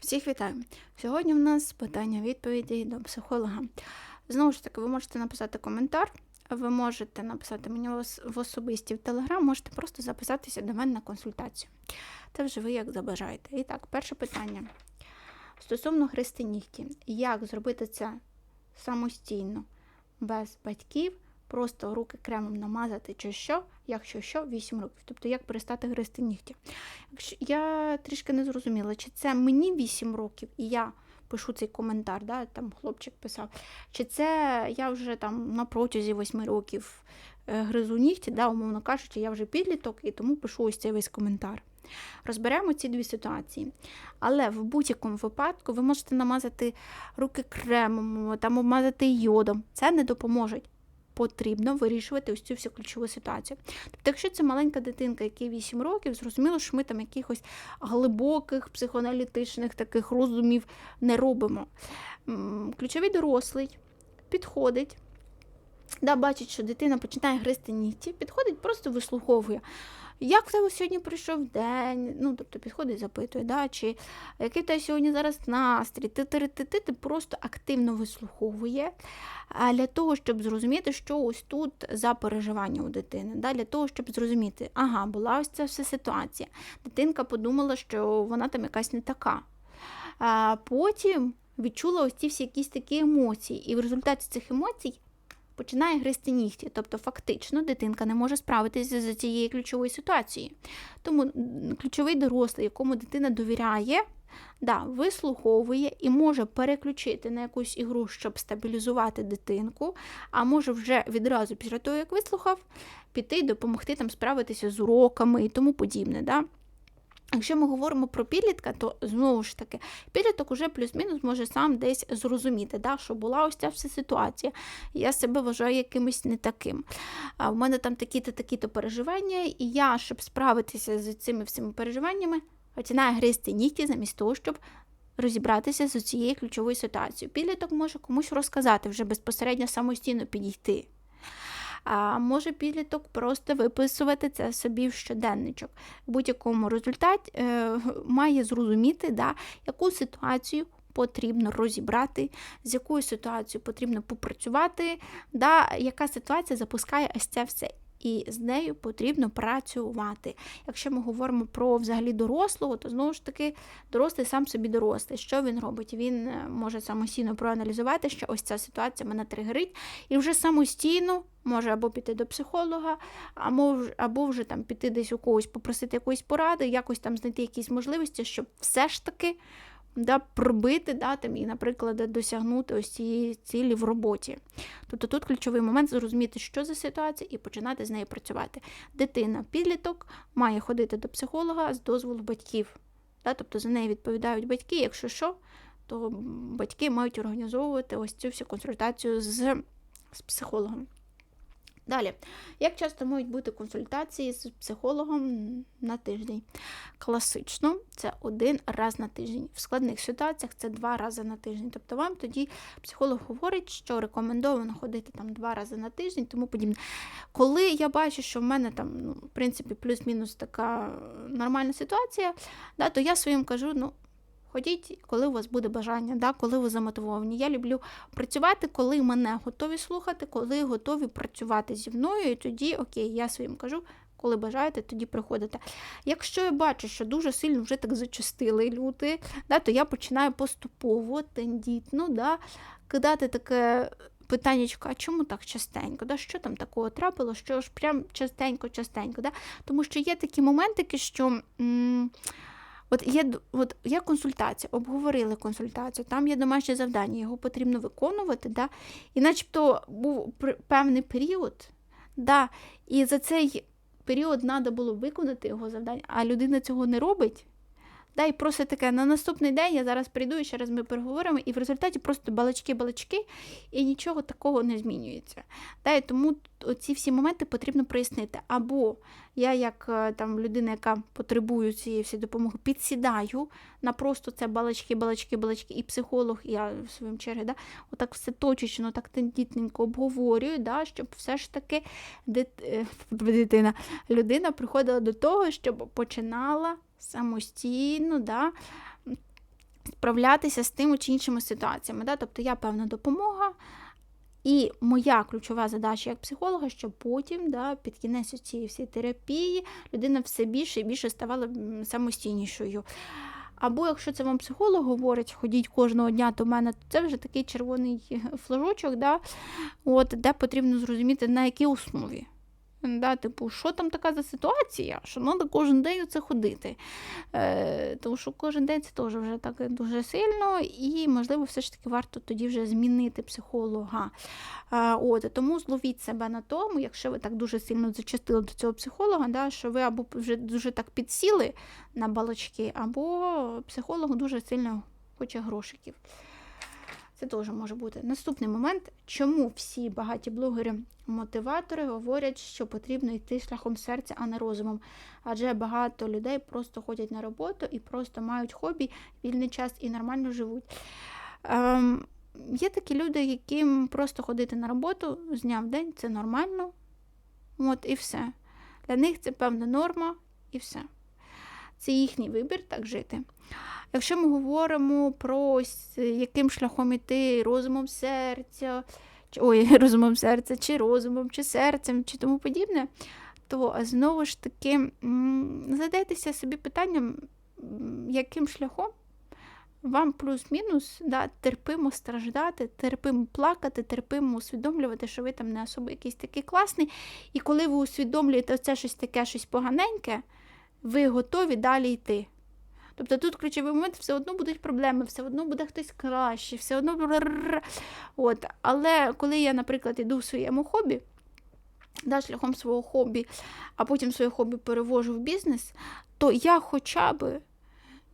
Всіх вітаю! Сьогодні в нас питання відповіді до психолога. Знову ж таки, ви можете написати коментар, ви можете написати мені в особисті в Телеграм, можете просто записатися до мене на консультацію. Це вже ви як забажаєте. І так, перше питання. Стосовно хрести нігті, як зробити це самостійно, без батьків, просто руки кремом намазати чи що, якщо що, 8 років. Тобто як перестати гризти нігті. Я трішки не зрозуміла, чи це мені 8 років, і я пишу цей коментар, да, там хлопчик писав, чи це я вже там на протязі 8 років е, гризу нігті, да, умовно кажучи, я вже підліток і тому пишу ось цей весь коментар. Розберемо ці дві ситуації. Але в будь-якому випадку ви можете намазати руки кремом, там обмазати йодом. Це не допоможе. Потрібно вирішувати ось цю всю ключову ситуацію. Тобто, якщо це маленька дитинка, якій 8 років, зрозуміло, що ми там якихось глибоких психоаналітичних таких розумів не робимо. Ключовий дорослий підходить, да, бачить, що дитина починає гризти нігті, підходить, просто вислуховує. Як в тебе сьогодні пройшов день? Ну, тобто підходить, запитує, да, чи який в тебе сьогодні зараз настрій? Ти, ти, ти, ти, ти просто активно вислуховує для того, щоб зрозуміти, що ось тут за переживання у дитини. Да? Для того, щоб зрозуміти, ага, була ось ця вся ситуація. Дитинка подумала, що вона там якась не така. А потім відчула ось ці всі якісь такі емоції, і в результаті цих емоцій починає гризти нігті. Тобто, фактично, дитинка не може справитися з цією ключовою ситуацією. Тому ключовий дорослий, якому дитина довіряє, да, вислуховує і може переключити на якусь ігру, щоб стабілізувати дитинку, а може вже відразу після того, як вислухав, піти і допомогти там справитися з уроками і тому подібне. Да? Якщо ми говоримо про підлітка, то знову ж таки, підліток уже плюс-мінус може сам десь зрозуміти, да, що була ось ця вся ситуація. Я себе вважаю якимось не таким. А в мене там такі-то такі-то переживання, і я, щоб справитися з цими всіми переживаннями, починаю гризти нігті замість того, щоб розібратися з цією ключовою ситуацією. Підліток може комусь розказати, вже безпосередньо самостійно підійти. А може підліток просто виписувати це собі в щоденничок. Будь-якому результаті е, має зрозуміти, да, яку ситуацію потрібно розібрати, з якою ситуацією потрібно попрацювати, да, яка ситуація запускає ось це все. І з нею потрібно працювати. Якщо ми говоримо про взагалі дорослого, то знову ж таки дорослий сам собі дорослий. Що він робить? Він е, може самостійно проаналізувати, що ось ця ситуація мене тригерить, і вже самостійно може або піти до психолога, або, або вже там піти десь у когось попросити якоїсь поради, якось там знайти якісь можливості, щоб все ж таки да, пробити да, там, і, наприклад, досягнути ось цієї цілі в роботі. Тобто тут ключовий момент зрозуміти, що за ситуація, і починати з нею працювати. Дитина, підліток має ходити до психолога з дозволу батьків. Да, тобто за неї відповідають батьки, якщо що, то батьки мають організовувати ось цю всю консультацію з, з психологом. Далі, як часто можуть бути консультації з психологом на тиждень? Класично, це один раз на тиждень. В складних ситуаціях це два рази на тиждень. Тобто вам тоді психолог говорить, що рекомендовано ходити там два рази на тиждень, тому подібне. Коли я бачу, що в мене там, ну, в принципі, плюс-мінус така нормальна ситуація, да, то я своїм кажу, ну. Ходіть, коли у вас буде бажання, да, коли ви замотивовані. Я люблю працювати, коли мене готові слухати, коли готові працювати зі мною, і тоді окей, я своїм кажу, коли бажаєте, тоді приходите. Якщо я бачу, що дуже сильно вже так зачастили люди, да, то я починаю поступово, тендітно, да, кидати таке питаннячко, а чому так частенько? Да? Що там такого трапило? Що ж прям частенько-частенько? Да? Тому що є такі моментики, що. М- От є, от є консультація, обговорили консультацію, там є домашнє завдання, його потрібно виконувати, да? і начебто був певний період, да? і за цей період треба було виконати його завдання, а людина цього не робить. Да, і просто таке, на наступний день я зараз прийду і ще раз ми переговоримо, і в результаті просто балачки-балачки, і нічого такого не змінюється. Да, і тому ці всі моменти потрібно прояснити. Або я, як е, там людина, яка потребує цієї всієї допомоги, підсідаю на просто це балачки, балачки, балачки, і психолог, і я в своєму черзі, да, отак все точечно, так тендітненько обговорюю, да, щоб все ж таки дит... е, дитина, людина приходила до того, щоб починала самостійно да, справлятися з тими чи іншими ситуаціями. Да? Тобто я певна допомога. І моя ключова задача як психолога, щоб потім, да, під кінець цієї всієї терапії, людина все більше і більше ставала самостійнішою. Або якщо це вам психолог говорить, ходіть кожного дня до мене, то це вже такий червоний флажочок, да, от, де потрібно зрозуміти, на якій основі. Да, Типу, що там така за ситуація, що треба кожен день це ходити. Е, Тому що кожен день це теж вже так дуже сильно, і, можливо, все ж таки варто тоді вже змінити психолога. Е, от, Тому зловіть себе на тому, якщо ви так дуже сильно зачастили до цього психолога, да, що ви або вже дуже так підсіли на балочки, або психолог дуже сильно хоче грошиків. Це теж може бути. Наступний момент, чому всі багаті блогери-мотиватори говорять, що потрібно йти шляхом серця, а не розумом. Адже багато людей просто ходять на роботу і просто мають хобі, вільний час і нормально живуть. Ем, Є такі люди, яким просто ходити на роботу з дня в день це нормально. От і все. Для них це певна норма і все. Це їхній вибір так жити. Якщо ми говоримо про ось яким шляхом іти розумом серця, ой, розумом серця, чи розумом, чи серцем, чи тому подібне, то знову ж таки задайтеся собі питанням, яким шляхом вам плюс-мінус да, терпимо страждати, терпимо плакати, терпимо усвідомлювати, що ви там не особо якийсь такий класний. І коли ви усвідомлюєте це щось таке, щось поганеньке, ви готові далі йти. Тобто тут ключовий момент все одно будуть проблеми, все одно буде хтось краще, все одно. От. Але коли я, наприклад, йду в своєму хобі, да, шляхом свого хобі, а потім своє хобі перевожу в бізнес, то я хоча б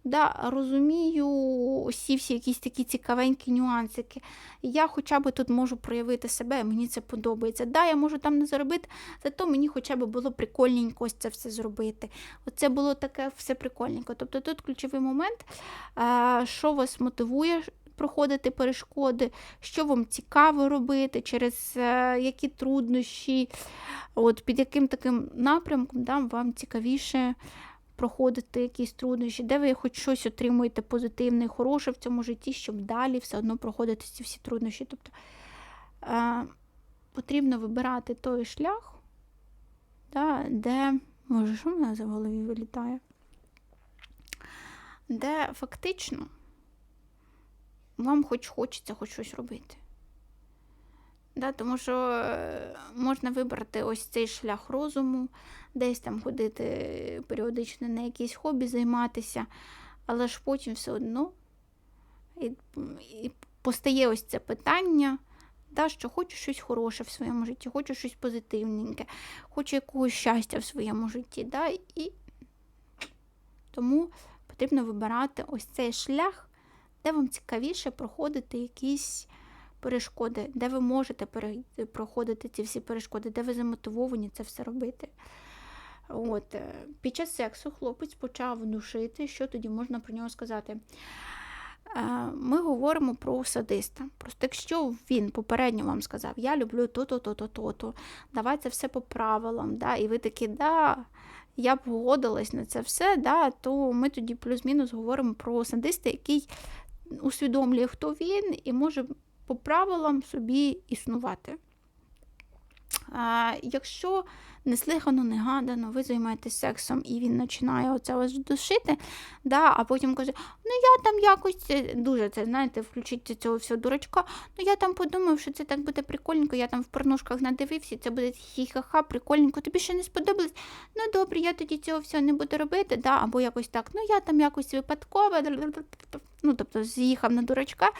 да, розумію усі всі якісь такі цікавенькі нюансики. Я хоча б тут можу проявити себе, мені це подобається. Да, я можу там не заробити, зато мені хоча б було прикольненько це все зробити. Оце було таке все прикольненько. Тобто тут ключовий момент, що вас мотивує. Проходити перешкоди, що вам цікаво робити, через е, які труднощі, от під яким таким напрямком да, вам цікавіше проходити якісь труднощі, де ви хоч щось отримуєте позитивне, хороше в цьому житті, щоб далі все одно проходити ці всі труднощі. Тобто е, потрібно вибирати той шлях, да, де, може, що в мене за голові вилітає? Де фактично вам хоч хочеться хоч щось робити. Да, Тому що е, можна вибрати ось цей шлях розуму, десь там ходити періодично на якісь хобі займатися, але ж потім все одно і, і постає ось це питання, да, що хочу щось хороше в своєму житті, хочу щось позитивненьке, хочу якогось щастя в своєму житті. Да, І тому потрібно вибирати ось цей шлях, де вам цікавіше проходити якісь перешкоди, де ви можете проходити ці всі перешкоди, де ви замотивовані це все робити. От, е, Під час сексу хлопець почав внушити, що тоді можна про нього сказати. Е, ми говоримо про садиста. Просто якщо він попередньо вам сказав, я люблю то-то, то-то, то-то, давай це все по правилам, да, і ви такі, да, я погодилась на це все, да, то ми тоді плюс-мінус говоримо про садиста, який усвідомлює, хто він, і може по правилам собі існувати. Якщо неслихано, негадано, ви займаєтесь сексом, і він починає оце вас душити, да, а потім каже, ну я там якось дуже це, знаєте, включить цього всього дурачка, ну я там подумав, що це так буде прикольненько, я там в порнушках надивився, це буде хі-ха-ха, прикольненько, тобі ще не сподобалось. Ну добре, я тоді цього всього не буду робити, да, або якось так, ну я там якось випадково, ну тобто з'їхав на дурачка,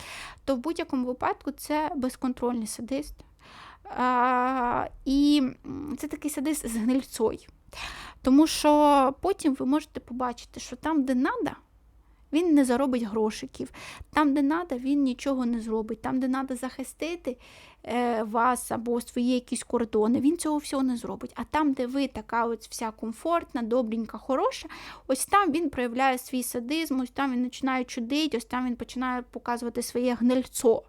то в будь-якому випадку це безконтрольний садист. А, І це такий садист з гнильцою. Тому що потім ви можете побачити, що там, де треба, він не заробить грошиків. Там, де треба, він нічого не зробить. Там, де треба захистити е, вас або свої якісь кордони, він цього всього не зробить. А там, де ви така ось вся комфортна, добренька, хороша, ось там він проявляє свій садизм, ось там він починає чудити, ось там він починає показувати своє гнильцо.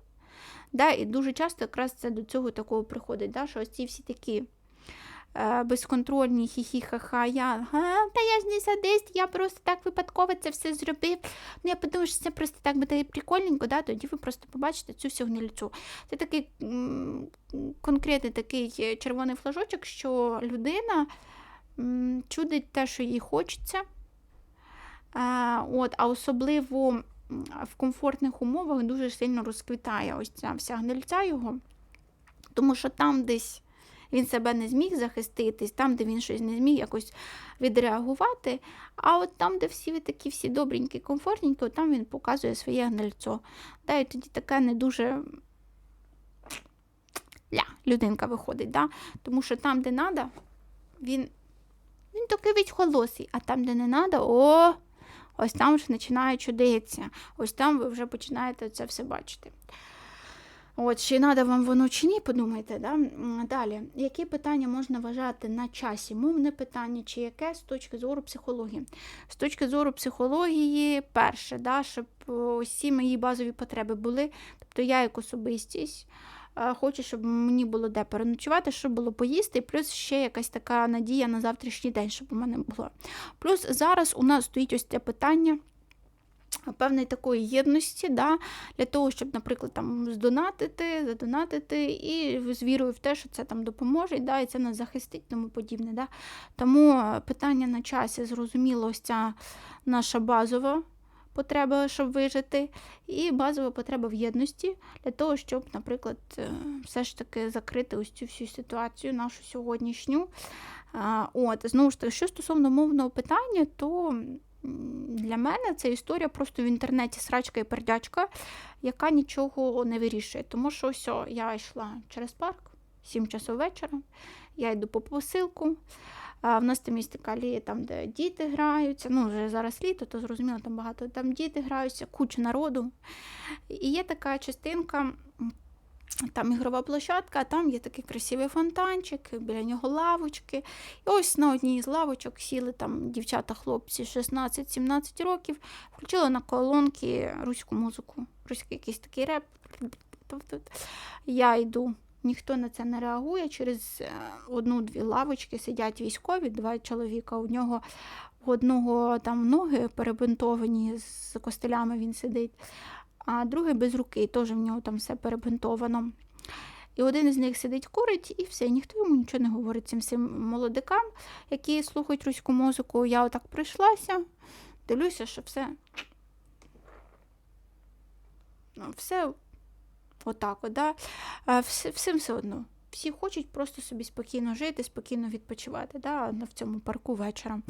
Да? І дуже часто якраз це до цього такого приходить, да? що ось ці всі такі е, безконтрольні, хі-хі-ха-ха, я, «Га, та я ж не садист, я просто так випадково це все зробив. Ну, я подумав, що це просто так буде прикольненько, да, тоді ви просто побачите цю всю гнильцю. Це такий конкретний такий е, червоний флажочок, що людина чудить те, що їй хочеться. А, от, а особливо в комфортних умовах дуже сильно розквітає ось ця вся гнильця його, тому що там десь він себе не зміг захиститись, там, де він щось не зміг якось відреагувати. А от там, де всі такі всі добренькі, комфортненькі, от там він показує своє гнильцо. Да, і тоді таке не дуже ля, людинка виходить. Да? Тому що там, де треба, він, він такий відхолосий, а там, де не треба, о, ось там вже починає чудитися. Ось там ви вже починаєте це все бачити. От, чи треба вам воно чи ні, подумайте. Да? Далі, які питання можна вважати на часі? Мовне питання, чи яке з точки зору психології? З точки зору психології, перше, да, щоб усі мої базові потреби були. Тобто я як особистість е, хочу, щоб мені було де переночувати, щоб було поїсти, і плюс ще якась така надія на завтрашній день, щоб у мене було. Плюс зараз у нас стоїть ось це питання певної такої єдності, да, для того, щоб, наприклад, там здонатити, задонатити, і з вірою в те, що це там допоможе, да, і це нас захистить, тому подібне. Да. Тому питання на часі, зрозуміло, ось ця наша базова потреба, щоб вижити, і базова потреба в єдності для того, щоб, наприклад, е, все ж таки закрити ось цю всю ситуацію, нашу сьогоднішню. От, знову ж таки, що стосовно мовного питання, то для мене це історія просто в інтернеті срачка і пердячка, яка нічого не вирішує. Тому що ось я йшла через парк, 7 часов вечора, я йду по посилку. А в нас там є така там, де діти граються. Ну, вже зараз літо, то зрозуміло, там багато там діти граються, куча народу. І є така частинка. Там ігрова площадка, а там є такий красивий фонтанчик, біля нього лавочки. І ось на одній з лавочок сіли там дівчата-хлопці 16-17 років, включили на колонки руську музику, руський якийсь такий реп. Я йду, ніхто на це не реагує. Через е, одну-дві лавочки сидять військові, два чоловіка. У нього одного там ноги перебинтовані з костелями він сидить а другий без руки, теж в нього там все перебинтовано. І один із них сидить, курить, і все, ніхто йому нічого не говорить цим всім молодикам, які слухають руську музику. Я отак прийшлася, дивлюся, що все. Ну, все отак, от, да? А все, всім все одно. Всі хочуть просто собі спокійно жити, спокійно відпочивати да, в цьому парку вечором.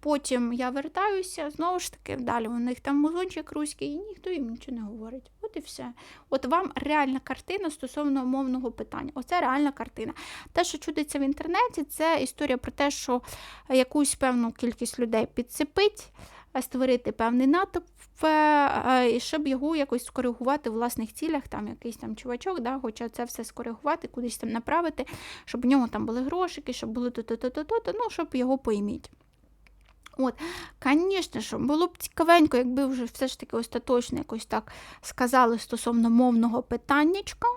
Потім я вертаюся, знову ж таки, далі у них там музончик руський, і ніхто їм нічого не говорить. От і все. От вам реальна картина стосовно мовного питання. Оце реальна картина. Те, що чудиться в інтернеті, це історія про те, що якусь певну кількість людей підсипить. Створити певний натовп, е, і щоб його якось скоригувати в власних цілях, там якийсь там чувачок, да, хоче це все скоригувати, кудись там направити, щоб в нього там були грошики, щоб було то-то-то-то, ну, щоб його пойміть. От, звісно, що було б цікавенько, якби вже все ж таки остаточно якось так сказали стосовно мовного питаннячка.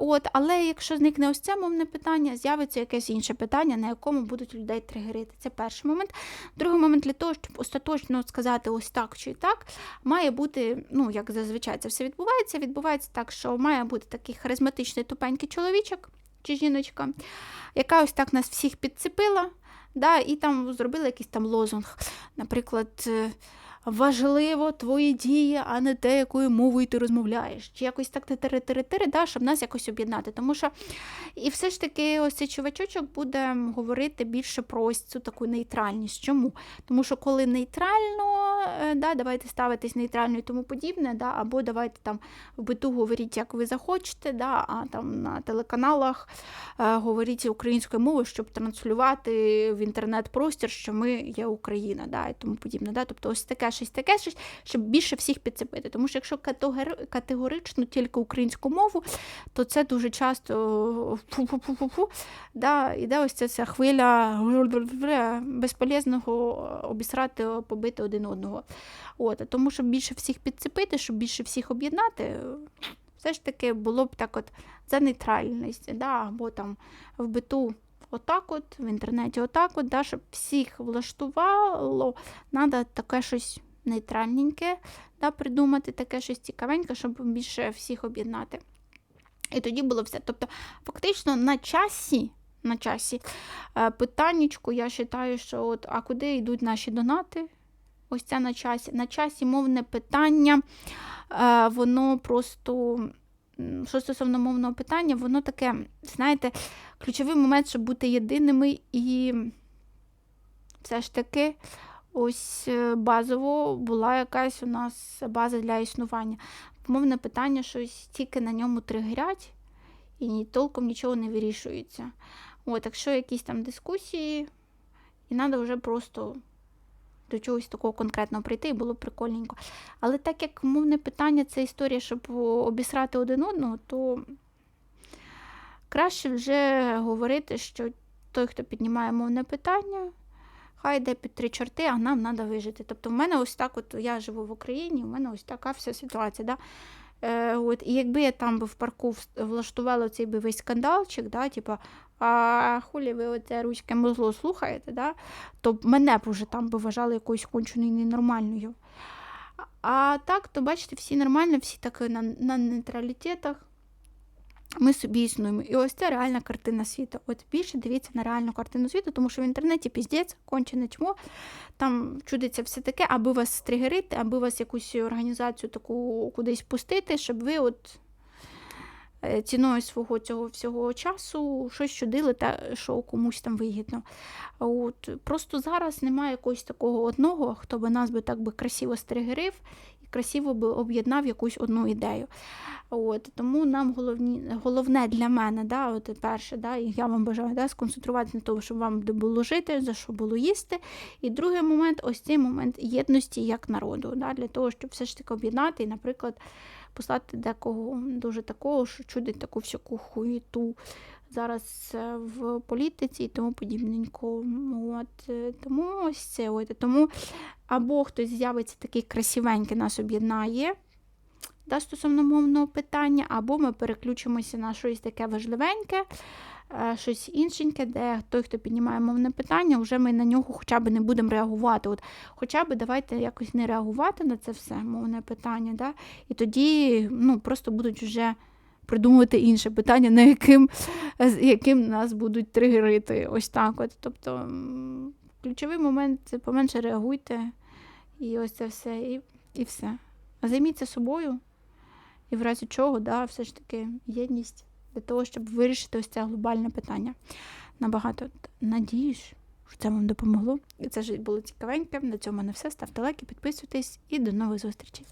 От, але якщо зникне ось це мовне питання, з'явиться якесь інше питання, на якому будуть людей тригерити. Це перший момент. Другий момент для того, щоб остаточно сказати ось так чи так, має бути, ну, як зазвичай це все відбувається, відбувається так, що має бути такий харизматичний тупенький чоловічок чи жіночка, яка ось так нас всіх підцепила, да, і там зробила якийсь там лозунг. Наприклад, е, важливо твої дії, а не те, якою мовою ти розмовляєш. Чи якось так тири-тири-тири, да, щоб нас якось об'єднати. Тому що і все ж таки ось цей чувачочок буде говорити більше про ось цю таку нейтральність. Чому? Тому що коли нейтрально, е, да, давайте ставитись нейтрально і тому подібне, да, або давайте там в биту говоріть, як ви захочете, да, а там на телеканалах е, говоріть українською мовою, щоб транслювати в інтернет-простір, що ми є Україна, да, і тому подібне. Да. Тобто ось таке щось таке, щось, щоб більше всіх підцепити. Тому що якщо категорично тільки українську мову, то це дуже часто да, іде ось ця, ця хвиля безполезного обісрати, побити один одного. От, тому щоб більше всіх підцепити, щоб більше всіх об'єднати, все ж таки було б так от за нейтральність, да, або там в биту отак от, в інтернеті отак от, да, щоб всіх влаштувало, треба таке щось нейтральненьке да, придумати, таке щось цікавеньке, щоб більше всіх об'єднати. І тоді було все. Тобто, фактично, на часі. На часі е, питаннячку, я вважаю, що от, а куди йдуть наші донати? Ось це на часі. На часі мовне питання, е, воно просто, що стосовно мовного питання, воно таке, знаєте, ключовий момент, щоб бути єдиними і все ж таки. Ось е, базово була якась у нас база для існування. Мовне питання, щось тільки на ньому тригерять і толком нічого не вирішується. От, якщо якісь там дискусії, і треба вже просто до чогось такого конкретного прийти, і було б прикольненько. Але так як мовне питання це історія, щоб обісрати один одного, то краще вже говорити, що той, хто піднімає мовне питання, хай йде під три чорти, а нам треба вижити. Тобто, в мене ось так, от я живу в Україні, у мене ось така вся ситуація. Да? Е, от, і якби я там би в парку влаштувала цей би весь скандалчик, да, типа, а хулі ви оце руське музло слухаєте, да, то мене б вже там би вважали якоюсь конченою ненормальною. А так, то бачите, всі нормально, всі так на, на нейтралітетах. Ми собі існуємо. І ось це реальна картина світу. От більше дивіться на реальну картину світу, тому що в інтернеті піздець, кончене чмо, там чудиться все таке, аби вас стригерити, аби вас якусь організацію таку кудись пустити, щоб ви от ціною свого цього всього часу щось чудили, та що комусь там вигідно. От, просто зараз немає якогось такого одного, хто би нас би так би красиво стригерив і красиво би об'єднав якусь одну ідею. От, тому нам головні, головне для мене, да, от перше, да, і я вам бажаю да, сконцентруватися на тому, щоб вам де було жити, за що було їсти. І другий момент ось цей момент єдності як народу, да, для того, щоб все ж таки об'єднати наприклад, послати декого дуже такого, що чудить таку всяку хуєту зараз е, в політиці і тому подібненько. От, е, тому ось це. От, тому або хтось з'явиться такий красивенький, нас об'єднає да, стосовно мовного питання, або ми переключимося на щось таке важливеньке, щось іншеньке, де той, хто піднімає мовне питання, вже ми на нього хоча б не будемо реагувати. От, Хоча б давайте якось не реагувати на це все мовне питання. Да? І тоді ну, просто будуть вже придумувати інше питання, на яким, яким нас будуть тригерити. Ось так. От. Тобто ключовий момент це поменше реагуйте, і ось це все, і, і все. Займіться собою. І в разі чого, да, все ж таки єдність для того, щоб вирішити ось це глобальне питання. Набагато надіюсь, що це вам допомогло. І це ж було цікавеньке. На цьому не все. Ставте лайки, підписуйтесь і до нових зустрічей.